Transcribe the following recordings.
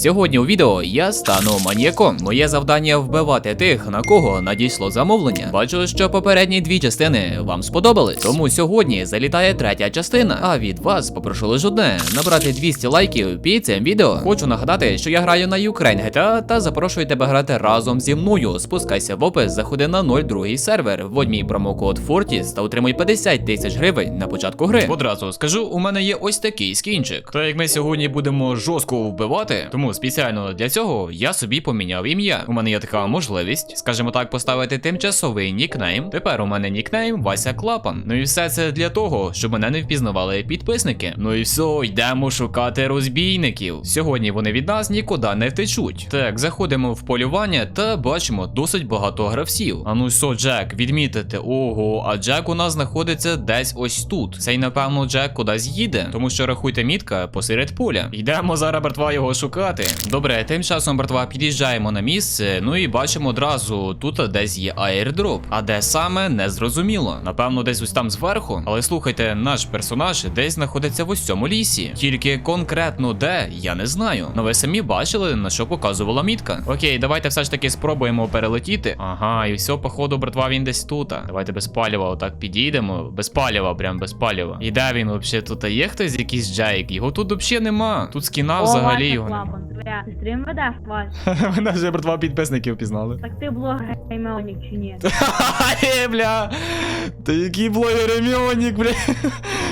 Сьогодні у відео я стану маніяком. Моє завдання вбивати тих, на кого надійшло замовлення. Бачу, що попередні дві частини вам сподобались. Тому сьогодні залітає третя частина. А від вас попрошу лише одне набрати 200 лайків під цим відео. Хочу нагадати, що я граю на Ukraine GTA та запрошую тебе грати разом зі мною. Спускайся в опис, заходи на 02 сервер, вводь мій промокод Fortis та отримуй 50 тисяч гривень на початку гри. Одразу скажу, у мене є ось такий скінчик. Та як ми сьогодні будемо жорстко вбивати, тому спеціально для цього я собі поміняв ім'я. У мене є така можливість, скажімо так, поставити тимчасовий нікнейм. Тепер у мене нікнейм Вася Клапан. Ну і все це для того, щоб мене не впізнавали підписники. Ну і все, йдемо шукати розбійників. Сьогодні вони від нас нікуди не втечуть. Так, заходимо в полювання та бачимо досить багато гравців. А ну що, Джек, відмітити. Ого, а Джек у нас знаходиться десь ось тут. Цей, напевно, Джек кудись їде, тому що рахуйте мітка посеред поля. Йдемо зараз, братва, його шукати. Добре, тим часом, братва, під'їжджаємо на місце. Ну і бачимо одразу, тут десь є аірдроп. А де саме не зрозуміло. Напевно, десь ось там зверху. Але слухайте, наш персонаж десь знаходиться в ось цьому лісі. Тільки конкретно де, я не знаю. Ну ви самі бачили, на що показувала мітка. Окей, давайте все ж таки спробуємо перелетіти. Ага, і все, походу, братва, він десь тут. Давайте без паліва отак підійдемо. Без паліва, прям без паліва. І де він взагалі тут? Є хтось якийсь Джейк? Його тут взагалі нема. Тут скіна взагалі його нема. Твоя. Стрім ведеш, Вась? Мене вже братва підписників пізнали. Так ти блогер Геймеонік чи ні? Ай, бля. Та який блогер Міонік, бля.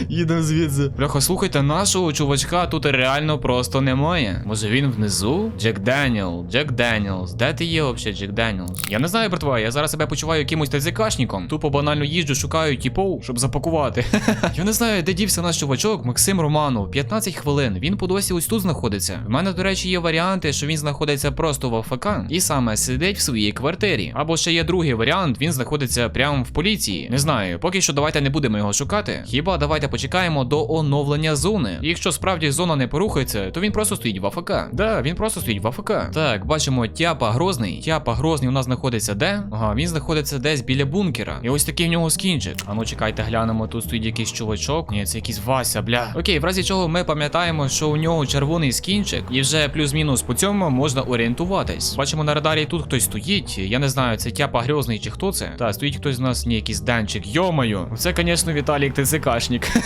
Їдемо звідси. Бляха, слухайте, нашого чувачка тут реально просто немає. Може він внизу? Джек Деніел, Джек Деніелс. Де ти є взагалі, Джек Деніелс? Я не знаю, братва, я зараз себе почуваю якимось ТЗКшником. Тупо банально їжджу, шукаю тіпов, щоб запакувати. я не знаю, де дівся наш чувачок, Максим Романов. 15 хвилин. Він по досі ось тут знаходиться. В мене, до речі, є варіанти, що він знаходиться просто в АФК і саме сидить в своїй квартирі. Або ще є другий варіант, він знаходиться прямо в поліції. Не знаю, поки що давайте не будемо його шукати. Хіба давайте почекаємо до оновлення зони. Якщо справді зона не порухається, то він просто стоїть в АФК. Да, він просто стоїть в АФК. Так, бачимо, тяпа грозний. Тяпа грозний у нас знаходиться де? Ага, він знаходиться десь біля бункера. І ось такий в нього скінчик. А ну чекайте, глянемо, тут стоїть якийсь чувачок. Ні, це якийсь Вася, бля. Окей, в разі чого ми пам'ятаємо, що у нього червоний скінчик, і вже плюс-мінус по цьому можна орієнтуватись. Бачимо на радарі тут хтось стоїть. Я не знаю, це тяпа грозний чи хто це. Так, стоїть хтось у нас, ні, якийсь денчик. Йомаю. Це, звісно, Віталік ТЦКшник.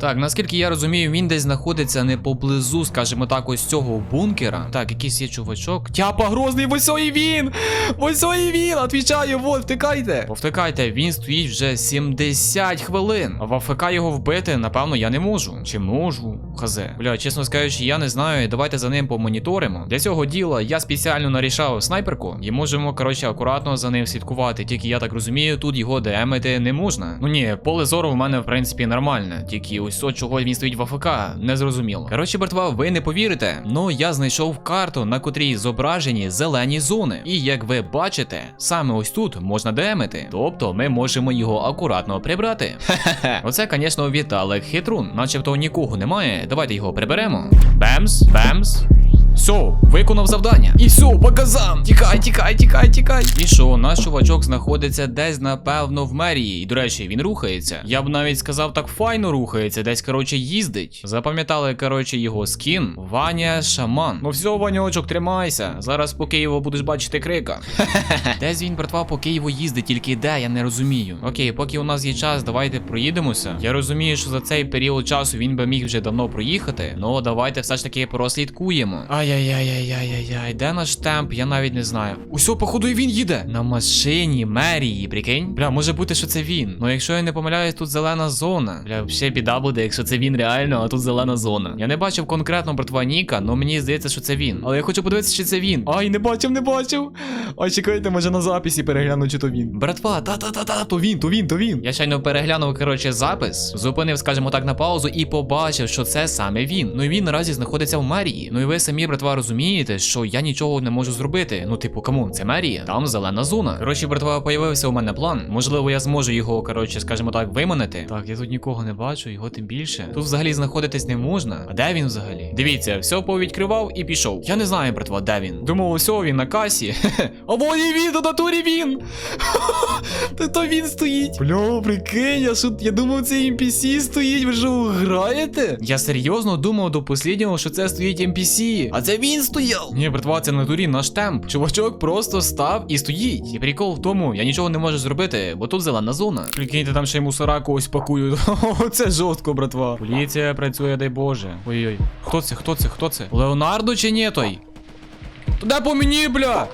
Так, наскільки я розумію, він десь знаходиться не поблизу, скажімо так, ось цього бункера. Так, якийсь є чувачок. Тяпа грозний, ось і він! Ось і він! Отвічаю, вот, втикайте! Повтикайте, він стоїть вже 70 хвилин. А в АФК його вбити, напевно, я не можу. Чи можу? Хазе. Бля, чесно скажучи, я не знаю. Давайте за ним помоніторимо. Для цього діла я спеціально нарішав снайперку і можемо, коротше, акуратно за ним слідкувати. Тільки я так розумію, тут його демити не можна. Ну ні, поле зору в мене в принципі нормальне. Тільки ось то, чого він стоїть в АФК, не зрозуміло. Коротше, братва, ви не повірите. Ну я знайшов карту, на котрій зображені зелені зони. І як ви бачите, саме ось тут можна демити. Тобто ми можемо його акуратно прибрати. Хе-хе. Оце, звісно, Віталик хитрун, начебто нікого немає. Давайте його приберемо. Бемс, бемс. Все, виконав завдання. І все, показам. Тікай, тікай, тікай, тікай. І що, наш чувачок знаходиться десь, напевно, в мерії. І, до речі, він рухається. Я б навіть сказав, так файно рухається, десь, коротше, їздить. Запам'ятали, коротше, його скін. Ваня Шаман. Ну все, Ваньочок, тримайся. Зараз по Києву будеш бачити крика. Десь він, братва, по Києву їздить, тільки де, я не розумію. Окей, поки у нас є час, давайте проїдемося. Я розумію, що за цей період часу він би міг вже давно проїхати. Ну, давайте все ж таки прослідкуємо. Ай-яй-яй-яй-яй-яй, де наш темп, я навіть не знаю. Усьо, походу, і він їде. На машині мерії, прикинь. Бля, може бути, що це він. Ну, якщо я не помиляюсь, тут зелена зона. Бля, взагалі біда буде, якщо це він реально, а тут зелена зона. Я не бачив конкретно братва Ніка, але мені здається, що це він. Але я хочу подивитися, чи це він. Ай, не бачив, не бачив. Ай, чекайте, може на записі перегляну, чи то він. Братва, та-та-та-та, то він, то він, то він. Я щойно переглянув, коротше, запис, зупинив, скажімо так, на паузу і побачив, що це саме він. Ну і він наразі знаходиться в мерії. Ну і ви самі, братва, розумієте, що я нічого не можу зробити. Ну, типу, камон, це мерія, там зелена зона. Коротше, братва, появився у мене план. Можливо, я зможу його, коротше, скажімо так, виманити. Так, я тут нікого не бачу, його тим більше. Тут взагалі знаходитись не можна. А де він взагалі? Дивіться, все повідкривав і пішов. Я не знаю, братва, де він. Думав, ось він на касі. А вон і він, до натурі він. То він стоїть. Бля, прикинь, я що я думав, це NPC стоїть. Ви що граєте? Я серйозно думав до посліднього, що це стоїть NPC. А це він стояв. Ні, братва, це на турі наш темп. Чувачок просто став і стоїть. І прикол в тому, я нічого не можу зробити, бо тут зелена зона. Прикиньте, там ще й мусора когось пакують. Це жорстко, братва. Поліція працює, дай Боже. Ой-ой. Хто це? Хто це? Хто це? Леонардо чи ні той? Туди по мені, бля!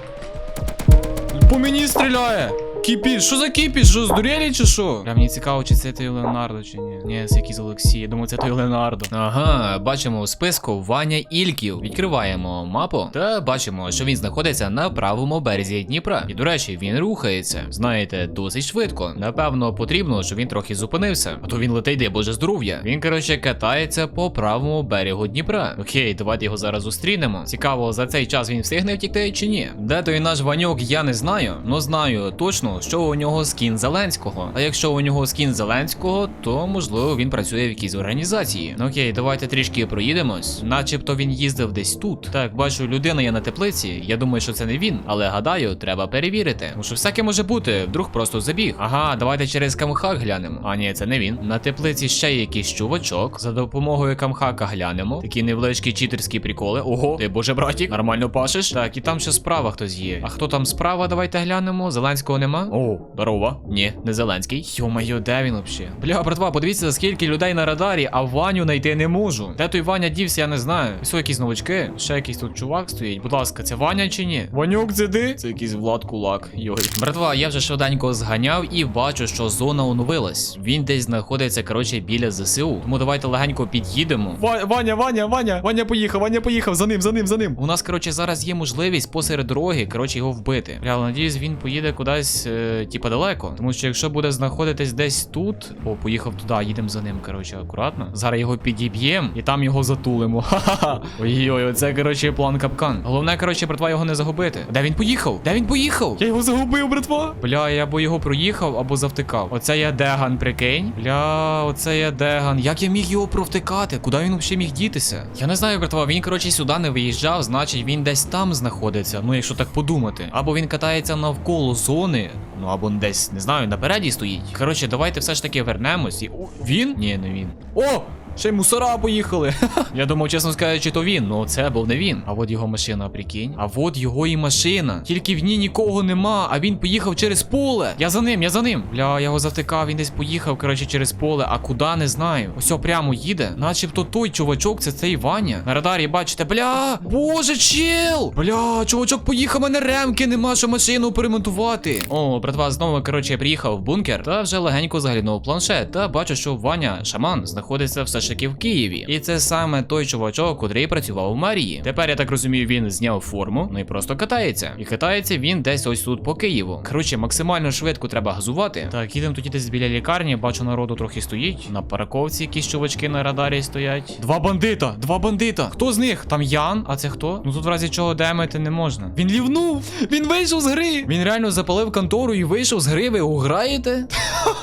По мені стріляє! Кіпіш, що за кіпіш? Що здурєлі чи що? Прям мені цікаво, чи це той Леонардо, чи ні. Ні, це якийсь Олексій. Я думаю, це той Леонардо. Ага, бачимо у списку Ваня Ільків. Відкриваємо мапу та бачимо, що він знаходиться на правому березі Дніпра. І до речі, він рухається. Знаєте, досить швидко. Напевно, потрібно, щоб він трохи зупинився. А то він летить, де боже здоров'я. Він, коротше, катається по правому берегу Дніпра. Окей, давайте його зараз зустрінемо. Цікаво, за цей час він встигне втікти чи ні? Де той наш Ваньок, я не знаю, но знаю точно, що у нього скін Зеленського. А якщо у нього скін Зеленського, то можливо він працює в якійсь організації. Ну окей, давайте трішки проїдемось. Начебто він їздив десь тут. Так, бачу, людина є на теплиці. Я думаю, що це не він, але гадаю, треба перевірити. Тому що всяке може бути, вдруг просто забіг. Ага, давайте через камхак глянемо. А ні, це не він. На теплиці ще є якийсь чувачок. За допомогою камхака глянемо. Такі невеличкі читерські приколи. Ого, ти боже братік, нормально пашеш. Так, і там ще справа хтось є. А хто там справа? Давайте глянемо. Зеленського нема. О, здорово. Ні, не Зеленський. Йо-моє, де він взагалі? Бля, братва, подивіться, скільки людей на радарі, а Ваню знайти не можу. Де той Ваня дівся, я не знаю. Ось якісь новачки. Ще якийсь тут чувак стоїть. Будь ласка, це Ваня чи ні? Ванюк, це ти? Це якийсь Влад Кулак. Йой. Братва, я вже швиденько зганяв і бачу, що зона оновилась. Він десь знаходиться, коротше, біля ЗСУ. Тому давайте легенько під'їдемо. Ваня, Ваня, Ваня, Ваня поїхав, Ваня поїхав, за ним, за ним, за ним. У нас, коротше, зараз є можливість посеред дороги, коротше, його вбити. Бля, надіюсь, він поїде кудись, е, типа далеко. Тому що якщо буде знаходитись десь тут, о, поїхав туди, їдемо за ним, коротше, акуратно. Зараз його підіб'ємо і там його затулимо. Ха-ха. Ой-ой, оце, коротше, план капкан. Головне, коротше, братва, його не загубити. Де він поїхав? Де він поїхав? Я його загубив, братва. Бля, я або його проїхав, або завтикав. Оце я деган, прикинь. Бля, оце я деган. Як я міг його провтикати? Куди він взагалі міг дітися? Я не знаю, братва, він, коротше, сюди не виїжджав, значить він десь там знаходиться. Ну, якщо так подумати. Або він катається навколо зони. Ну або десь, не знаю, напереді стоїть. Коротше, давайте все ж таки вернемось і. О, він? Ні, не він. О! Ще й мусора поїхали. Я думав, чесно скажучи, то він, ну це був не він. А от його машина, прикинь. А от його і машина. Тільки в ній нікого нема, а він поїхав через поле. Я за ним, я за ним. Бля, я його завтикав, він десь поїхав, коротше, через поле. А куди не знаю. Ось прямо їде. Начебто той чувачок, це цей Ваня. На радарі бачите, бля, боже, чел! Бля, чувачок поїхав, мене ремки, нема що машину перемонтувати. О, братва, знову, коротше, я приїхав в бункер та вже легенько заглянув планшет. Та бачу, що Ваня, шаман, знаходиться все ж таки в Києві. І це саме той чувачок, котрий працював у Марії. Тепер я так розумію, він зняв форму, ну і просто катається. І катається він десь ось тут по Києву. Коротше, максимально швидко треба газувати. Так, їдемо тоді десь біля лікарні, бачу, народу трохи стоїть. На парковці якісь чувачки на радарі стоять. Два бандита! Два бандита! Хто з них? Там Ян? А це хто? Ну тут в разі чого демити не можна. Він лівнув! Він вийшов з гри! Він реально запалив контору і вийшов з гри. Ви граєте?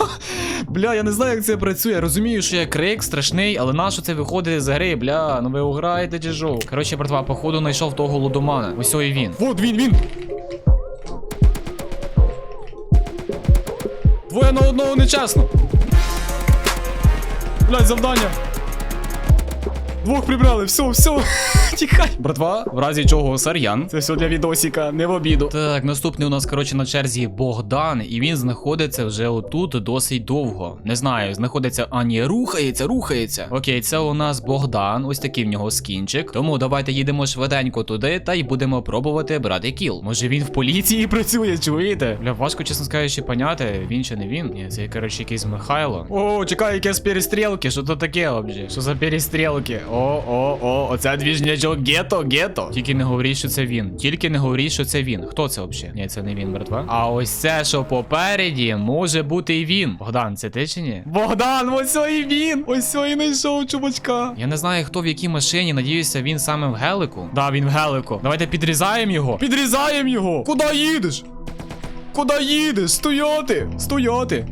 Бля, я не знаю, як це працює. Я розумію, що я крик страшний, але нащо це виходить з гри, бля, ну ви уграєте чи жо? Коротше, братва, походу знайшов того лудомана. Ось і він. Вот він, він. Двоє на одного нечесно. Блять, завдання. Двох прибрали, все, все. Тікай. Братва, в разі чого сар'ян. Це все для відосіка, не в обіду. Так, наступний у нас, коротше, на черзі Богдан, і він знаходиться вже отут досить довго. Не знаю, знаходиться, а ні, рухається, рухається. Окей, це у нас Богдан, ось такий в нього скінчик. Тому давайте їдемо швиденько туди та й будемо пробувати брати кіл. Може він в поліції працює, чуєте? Бля, важко, чесно скажучи, поняти, він чи не він. Ні, це, коротше, якийсь Михайло. О, чекай, якесь перестрілки, що то таке, взагалі? Що за перестрілки? О, о, о, оце двіжнячок гето, гето. Тільки не говоріть, що це він. Тільки не говоріть, що це він. Хто це взагалі? Ні, це не він, братва. А ось це, що попереді, може бути і він. Богдан, це ти чи ні? Богдан, ось і він! Ось і знайшов чувачка. Я не знаю, хто в якій машині. Надіюся, він саме в гелику. Да, він в гелику. Давайте підрізаємо його. Підрізаємо його! Куди їдеш? Куди їдеш? Стояти! Стояти!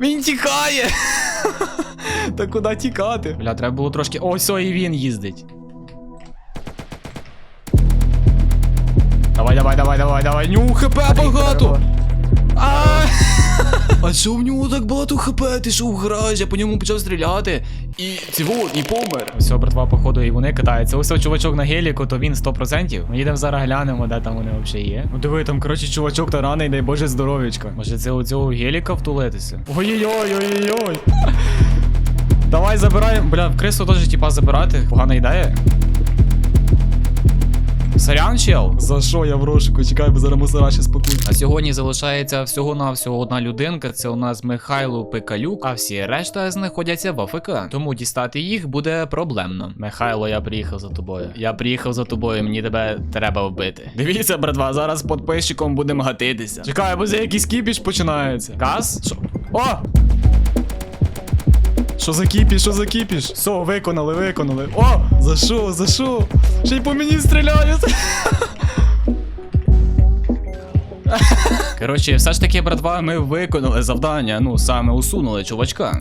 Він тікає! Та куди тікати? Бля, треба було трошки. Ось і він їздить. Давай, давай, давай, давай, давай. Ню, хп багато. А, а що в нього так багато хп? Ти що граєш? Я по ньому почав стріляти. І цього, і помер. Все, братва, походу, і вони катаються. Ось чувачок на геліку, то він 100%. Ми їдемо зараз глянемо, де там вони взагалі є. Ну диви, там, коротше, чувачок та раний, дай Боже здоров'ячка. Може це у цього геліка втулитися? Ой-ой-ой, ой-ой-ой. Давай забираємо. Бля, в крису теж типа забирати. Погана ідея. Сорян, чел? За що я в розшуку? Чекай, бо зараз мусора ще спокуть. А сьогодні залишається всього-навсього одна людинка. Це у нас Михайло Пикалюк, а всі решта знаходяться в АФК. Тому дістати їх буде проблемно. Михайло, я приїхав за тобою. Я приїхав за тобою, мені тебе треба вбити. Дивіться, братва, зараз з подписчиком будемо гатитися. Чекай, бо за якийсь кіпіш починається. Газ? Що? О! Що за кіпіш, що за кіпіш? Все, виконали, виконали. О! За що, за що? Ще й по мені стріляють. Коротше, все ж таки, братва, ми виконали завдання, ну саме усунули чувачка.